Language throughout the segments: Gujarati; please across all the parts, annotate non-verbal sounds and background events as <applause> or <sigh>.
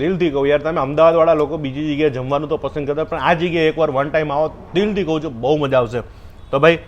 દિલથી કહું યાર તમે અમદાવાદવાળા લોકો બીજી જગ્યાએ જમવાનું તો પસંદ કરતા પણ આ જગ્યાએ એકવાર વન ટાઈમ આવો દિલથી કહું છું બહુ મજા આવશે. તો ભાઈ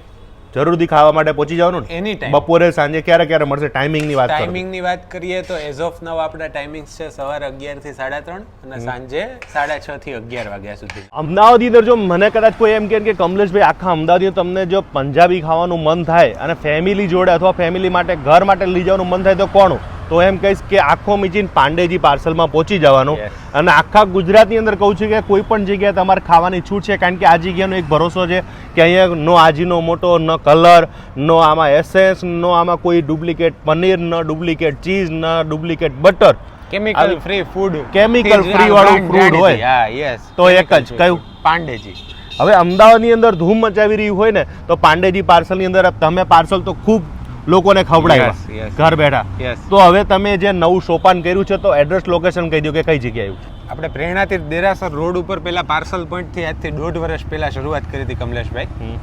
જરૂરથી ખાવા માટે પહોંચી જવાનું એની ટાઈમ બપોરે સાંજે ક્યારે ક્યારે મળશે? ટાઈમિંગની વાત ટાઈમિંગની વાત કરીએ તો એઝ ઓફ નવ આપણા ટાઈમિંગ છે સવારે અગિયારથી સાડા ત્રણ અને સાંજે સાડા છ થી અગિયાર વાગ્યા સુધી. અમદાવાદની અંદર જો મને કદાચ કોઈ એમ કે કમલેશભાઈ આખા અમદાવાદની તમને જો પંજાબી ખાવાનું મન થાય અને ફેમિલી જોડે અથવા ફેમિલી માટે ઘર માટે લઈ જવાનું મન થાય તો કોનું તો એમ કહીશ કે આખો મીચીને પાંડેજી પાર્સલમાં પહોંચી જવાનું. અને આખા ગુજરાતની અંદર કહું છું કે કોઈ પણ જગ્યાએ તમારે ખાવાની છૂટ છે કારણ કે આ જગ્યાનો એક ભરોસો છે કે અહીંયા નો આજીનો મોટો ન કલર નો આમાં એસેન્સ નો આમાં કોઈ ડુપ્લિકેટ પનીર ન ડુપ્લિકેટ ચીઝ ન duplicate butter. Chemical free food chemical free વાળું ફૂડ હોય. હા યસ તો એક જ, કયું? પાંડેજી. હવે અમદાવાદની અંદર ધૂમ મચાવી રહી હોય ને તો પાંડેજી પાર્સલની અંદર તમે પાર્સલ તો ખૂબ લોકોને ખવડાવ્યા. ઘર બેઠા. તો હવે તમે જે નવું સોપાન કર્યું છે તો એડ્રેસ લોકેશન કહી દો કે કઈ જગ્યાએ આપણે પ્રેરણાથી દેરાસર રોડ ઉપર પહેલા પાર્સલ પોઈન્ટથી આજથી દોઢ વર્ષ પહેલાં શરૂઆત કરી હતી કમલેશભાઈ.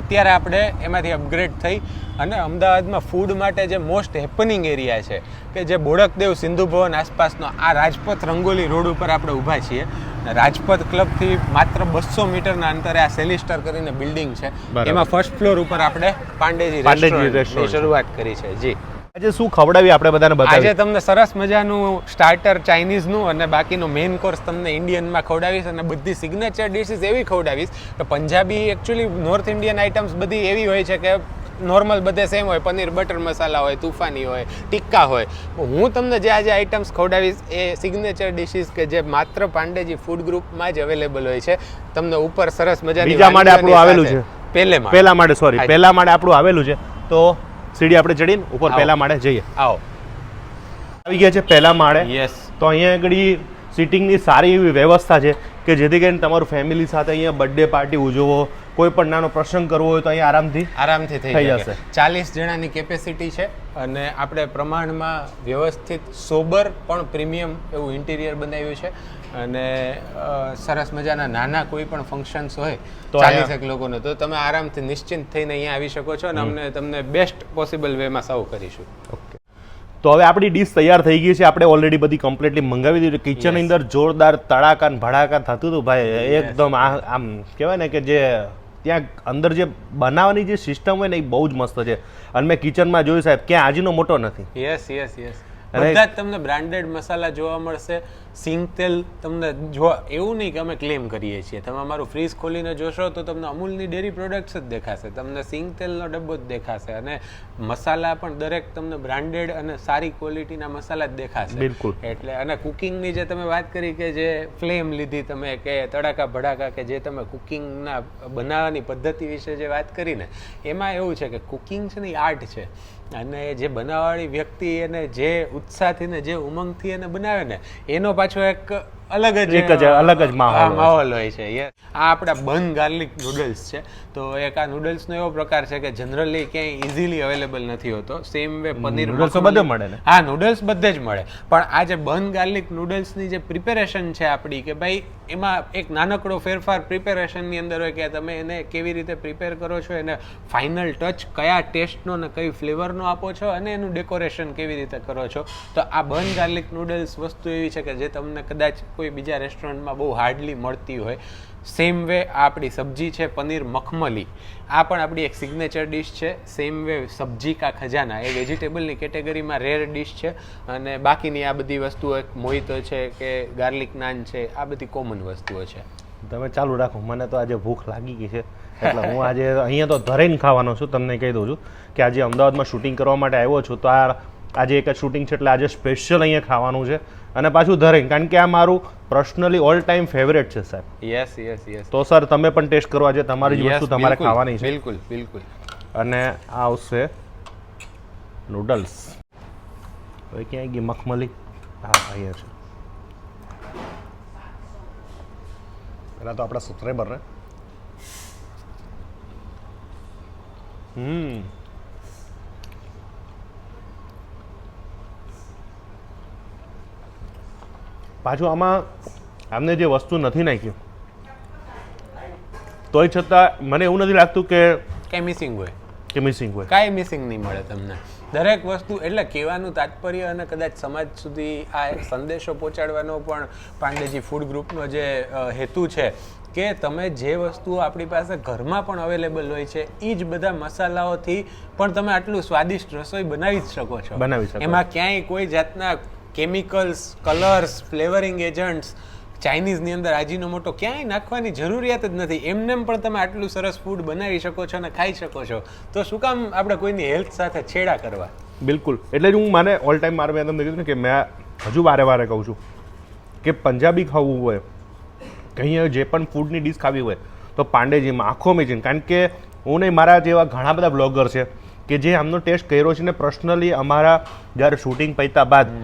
અત્યારે આપણે એમાંથી અપગ્રેડ થઈ અને અમદાવાદમાં ફૂડ માટે જે મોસ્ટ હેપનિંગ એરિયા છે કે જે બોડકદેવ સિંધુ ભવન આસપાસનો આ રાજપથ રંગોલી રોડ ઉપર આપણે ઊભા છીએ. રાજપથ ક્લબથી માત્ર બસો મીટરના અંતરે આ સેલિસ્ટર કરીને બિલ્ડિંગ છે. એમાં ફર્સ્ટ ફ્લોર ઉપર આપણે પાંડેજી રેસ્ટોરન્ટની શરૂઆત કરી છે. જી. આજે શું ખવડાવી આપણે બધાને આજે તમને સરસ મજાનું સ્ટાર્ટર ચાઇનીઝનું અને બાકીનો મેઇન કોર્સ તમને ઇન્ડિયનમાં ખવડાવીશ અને બધી સિગ્નેચર ડિશિસ એવી ખવડાવીશ. કે Punjabi actually north Indian items બધી એવી હોય છે કે નોર્મલ બધે સેમ હોય. પનીર બટર મસાલા હોય તુફાની હોય ટિક્કા હોય. હું તમને જે આજે આઇટમ્સ ખવડાવીશ એ સિગ્નેચર ડિશિસ કે જે માત્ર પાંડેજી ફૂડ ગ્રુપમાં જ અવેલેબલ હોય છે. તમને ઉપર સરસ મજાની બીજા માળે આપણું આવેલું છે. પહેલે માળે. પહેલા માળે સોરી પહેલા માળે આપણું આવેલું છે. તો સીડી આપણે ચડીને ઉપર પહેલા માળે જઈએ. આવો. આવી ગયા છે પહેલા માળે યસ તો અહીંયા આગળ સિટિંગની સારી એવી વ્યવસ્થા છે કે જેથી કરીને તમારું ફેમિલી સાથે અહીંયા બર્થડે પાર્ટી ઉજવો કોઈ પણ નાનો પ્રસંગ કરવો હોય તો અહીંયા આરામથી આરામથી થઈ જશે. ચાલીસ જણાની કેપેસિટી છે અને આપણે પ્રમાણમાં વ્યવસ્થિત સોબર પણ પ્રીમિયમ એવું ઇન્ટિરિયર બનાવ્યું છે. અને સરસ મજાના નાના કોઈ પણ ફંક્શન્સ હોય તો ચાલીસ એક લોકોને તો તમે આરામથી નિશ્ચિંત થઈને અહીંયા આવી શકો છો અને અમને તમને બેસ્ટ પોસિબલ વેમાં સર્વ કરીશું. તો હવે આપણી ડીશ તૈયાર થઈ ગઈ છે. આપણે ઓલરેડી બધી કમ્પ્લીટલી મંગાવી દીધી. કિચન અંદર જોરદાર તડાકા ને ભડાકા થતું હતું ભાઈ. એકદમ આ આમ કહેવાય ને કે જે ત્યાં અંદર જે બનાવવાની જે સિસ્ટમ હોય ને એ બહુ જ મસ્ત છે. અને મેં કિચનમાં જોયું સાહેબ ક્યાં આજનો મોટો નથી. યસ યસ યસ બધા જ તમને બ્રાન્ડેડ મસાલા જોવા મળશે. સિંગ તેલ તમને જોવા એવું નહીં કે અમે ક્લેમ કરીએ છીએ. તમે અમારું ફ્રીજ ખોલીને જોશો તો તમને અમૂલની ડેરી પ્રોડક્ટ્સ જ દેખાશે. તમને સિંગ તેલનો ડબ્બો જ દેખાશે અને મસાલા પણ દરેક તમને બ્રાન્ડેડ અને સારી ક્વોલિટીના મસાલા જ દેખાશે. બિલકુલ. એટલે અને કુકિંગની જે તમે વાત કરી કે જે ફ્લેમ લીધી તમે કે તડાકા ભડાકા કે જે તમે કુકિંગના બનાવવાની પદ્ધતિ વિશે જે વાત કરીને એમાં એવું છે કે કુકિંગ છે ને આર્ટ છે. અને જે બનાવવાળી વ્યક્તિ એને જે ઉત્સાહથી ને જે ઉમંગથી એને બનાવે ને, એનો પાછો એક અલગ જ એક જ અલગ જ માહોલ. માહોલ હોય છે. આ આપણા બન ગાર્લિક નૂડલ્સ છે તો એક આ નૂડલ્સનો એવો પ્રકાર છે કે જનરલી ક્યાંય ઇઝીલી અવેલેબલ નથી હોતો સેમ વે પનીર નૂડલ્સ બધે મળે ને? હા નૂડલ્સ બધે જ મળે પણ આ જે બન ગાર્લિક નૂડલ્સની જે પ્રિપેરેશન છે આપણી કે ભાઈ એમાં એક નાનકડો ફેરફાર પ્રિપેરેશનની અંદર હોય કે તમે એને કેવી રીતે પ્રિપેર કરો છો એને ફાઇનલ ટચ કયા ટેસ્ટનો ને કઈ ફ્લેવરનો આપો છો અને એનું ડેકોરેશન કેવી રીતે કરો છો તો આ બન ગાર્લિક નૂડલ્સ વસ્તુ એવી છે કે જે તમને કદાચ કોઈ બીજા રેસ્ટોરન્ટમાં બહુ હાર્ડલી મળતી હોય. સેમ વે આ આપણી સબ્જી છે પનીર મખમલી. આ પણ આપણી એક સિગ્નેચર ડિશ છે. સેમ વે સબ્જી કા ખજાના. એ વેજીટેબલની કેટેગરીમાં રેર ડિશ છે. અને બાકીની આ બધી વસ્તુઓ, એક મોહિતો છે, કે ગાર્લિક નાન છે, આ બધી કોમન વસ્તુઓ છે. તમે ચાલુ રાખો. મને તો આજે ભૂખ લાગી ગઈ છે. એટલે હું આજે અહીંયા તો ધરેન ખાવાનો છું. તમને કહી દઉં છું કે આજે અમદાવાદમાં શૂટિંગ કરવા માટે આવ્યો છું. તો આ આજે એક જ શૂટિંગ છે એટલે આજે સ્પેશિયલ અહીંયા ખાવાનું છે. અને પાછું ધરેન કારણ કે આ મારું પર્સનલી ઓલ ટાઈમ ફેવરેટ છે સાહેબ. યસ યસ યસ તો સર તમે પણ ટેસ્ટ કરો આજે. તમારી જ વસ્તુ તમારે ખાવાની છે. બિલકુલ બિલકુલ. અને આ આવશે નૂડલ્સ હવે ક્યાં ગઈ મખમલી? હા અહીંયા છે. પહેલાં તો આપણા સબસ્ક્રાઈબર ને હમ. પાછું આમાં આમને જે વસ્તુ નથી નાખ્યું તોય છતાં મને એવું નથી લાગતું કે કઈ મિસિંગ હોય. કે મિસિંગ હોય. કાંઈ મિસિંગ નહીં મળે તમને. દરેક વસ્તુ એટલે કહેવાનું તાત્પર્ય અને કદાચ સમાજ સુધી આ સંદેશો પહોંચાડવાનો પણ પાંડેજી ફૂડ ગ્રુપનો જે હેતુ છે કે તમે જે વસ્તુઓ આપણી પાસે ઘરમાં પણ અવેલેબલ હોય છે એ જ બધા મસાલાઓથી પણ તમે આટલું સ્વાદિષ્ટ રસોઈ બનાવી જ શકો છો. બનાવી શકો. એમાં ક્યાંય કોઈ જાતના કેમિકલ્સ કલર્સ ફ્લેવરિંગ એજન્ટ્સ ચાઇનીઝની અંદર આજીનો મોટો ક્યાંય નાખવાની જરૂરિયાત જ નથી. એમનેમ પણ તમે આટલું સરસ ફૂડ બનાવી શકો છો અને ખાઈ શકો છો. તો શું કામ આપણે કોઈની હેલ્થ સાથે છેડા કરવા? બિલકુલ. એટલે જ હું મને ઓલ ટાઈમ મારે મેં તમને કીધું ને કે મેં હજુ વારે વારે કહું છું કે પંજાબી ખાવું હોય કંઈ જે પણ ફૂડની ડીશ ખાવી હોય તો પાંડેજીમાં આખો મેચીન. કારણ કે હું નહીં મારા જેવા ઘણા બધા બ્લોગર છે કે જે આમનો ટેસ્ટ કર્યો છે ને પર્સનલી અમારા જ્યારે શૂટિંગ પૈતા બાદ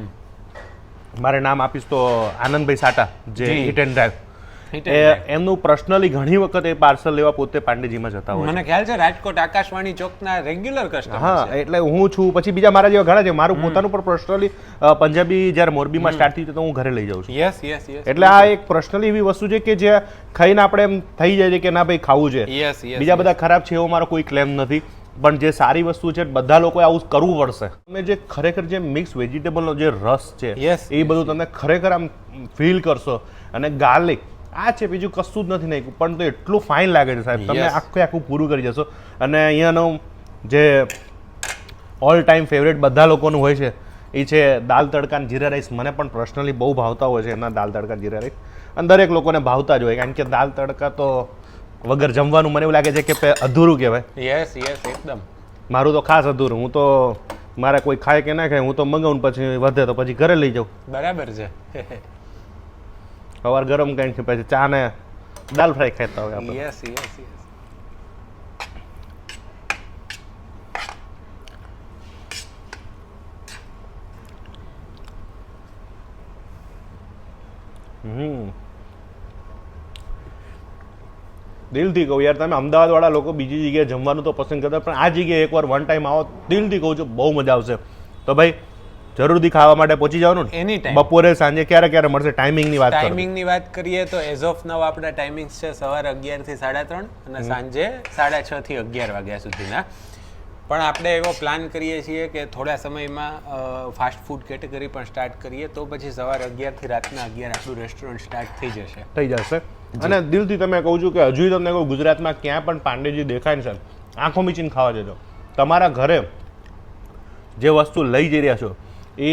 મારે નામ આપીશ તો આનંદભાઈ સાટા જે. હિટ એન્ડ ડ્રાઈવ એમનું પર્સનલી ઘણી વખત એ પાર્સલ લેવા પોતે પાંડેજીમાં જતા હોય મને ખ્યાલ છે રાજકોટ આકાશવાણી ચોકના રેગ્યુલર કસ્ટમર હા એટલે હું છું પછી બીજા મારા જેવા ઘણા છે. મારું પોતાનું પણ પર્સનલી પંજાબી જ્યારે મોરબીમાં સ્ટાર્ટ થયું તો હું ઘરે લઈ જાઉં છું. યસ યસ યસ એટલે આ એક પર્સનલી એવી વસ્તુ છે કે જે ખાઈને આપણે એમ થઈ જાય છે કે ના ભાઈ ખાવું છે. બીજા બધા ખરાબ છે એવો મારો કોઈ ક્લેમ નથી. પણ જે સારી વસ્તુ છે બધા લોકોએ આવું કરવું પડશે. તમે જે ખરેખર જે મિક્સ વેજીટેબલનો જે રસ છે એ બધું તમે ખરેખર આમ ફીલ કરશો. અને ગાર્લિક આ છે બીજું કશું જ નથી નાખ્યું પણ તો એટલું ફાઇન લાગે છે સાહેબ. તમે આખું આખું પૂરું કરી જશો. અને અહીંયાનું જે ઓલ ટાઈમ ફેવરેટ બધા લોકોનું હોય છે એ છે દાલ તડકા જીરા રાઈસ. મને પણ પર્સનલી બહુ ભાવતા હોય છે એના દાલ તડકા જીરા રાઈસ. અને દરેક લોકોને ભાવતા જ હોય કારણ કે દાલ તડકા તો વગર જમવાનું મને એવું લાગે છે કે અધૂરું કહેવાય. યસ યસ એકદમ. મારું તો ખાસ અધૂરું. હું તો મારે કોઈ ખાય કે ના ખાય હું તો મંગાવું પછી વધે તો પછી ઘરે લઈ જાઉં. બરાબર છે. સવાર ગરમ કરીને પછી ચા ને દાલ ફ્રાય ખાતા હોય આપણે. Yes yes yes hmm. દિલથી કહું યાર તમે અમદાવાદવાળા લોકો બીજી જગ્યાએ જમવાનું તો પસંદ કરતા પણ આ જગ્યાએ એકવાર વન ટાઈમ આવો દિલથી કહું છું બહુ મજા આવશે. તો ભાઈ જરૂરથી ખાવા માટે પહોંચી જવાનું એની ટાઈમ બપોરે સાંજે ક્યારે ક્યારે મળશે? ટાઈમિંગની વાત ટાઈમિંગની વાત કરીએ તો એઝ ઓફ નવ આપણા ટાઈમિંગ્સ છે સવારે અગિયારથી સાડા ત્રણ અને સાંજે સાડા છ થી અગિયાર વાગ્યા સુધીના. પણ આપણે એવો પ્લાન કરીએ છીએ કે થોડા સમયમાં ફાસ્ટ ફૂડ કેટેગરી પણ સ્ટાર્ટ કરીએ તો પછી સવારે અગિયારથી રાતના અગિયાર આપણું રેસ્ટોરન્ટ સ્ટાર્ટ થઈ જશે. થઈ જશે. અને દિલથી તમે કહું છું કે હજુ તમને કહું, ગુજરાતમાં ક્યાં પણ પાંડેજી દેખાય ને સર આંખો મીચીને ખાવા જજો. તમારા ઘરે જે વસ્તુ લઈ જઈ રહ્યા છો, એ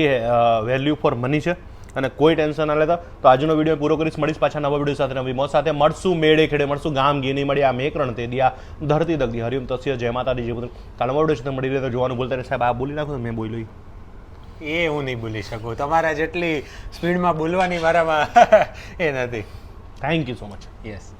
વેલ્યુ ફોર મની છે. અને કોઈ ટેન્શન ના લેતા, તો આજનો વીડિયો પૂરો કરીશ. મળીશ પાછા નવા વીડિયો સાથે નવી મોત સાથે. મળશું મેળે ખેડે, મળશું ગામ ગીની મળી, આ મેકરણ તે દિયા, ધરતી દગદી હરિયમ તસ્ય, જય માતાજી જે બધું કાલ છે વીડિયો સાથે મળી રહે જોવાનું ભૂલતા સાહેબ, આ બોલી નાખો મેં બોલ્યું એ હું નહીં ભૂલી શકું. તમારા જેટલી સ્પીડમાં બોલવાની મારામાં <laughs> એ નથી. Thank you so much yes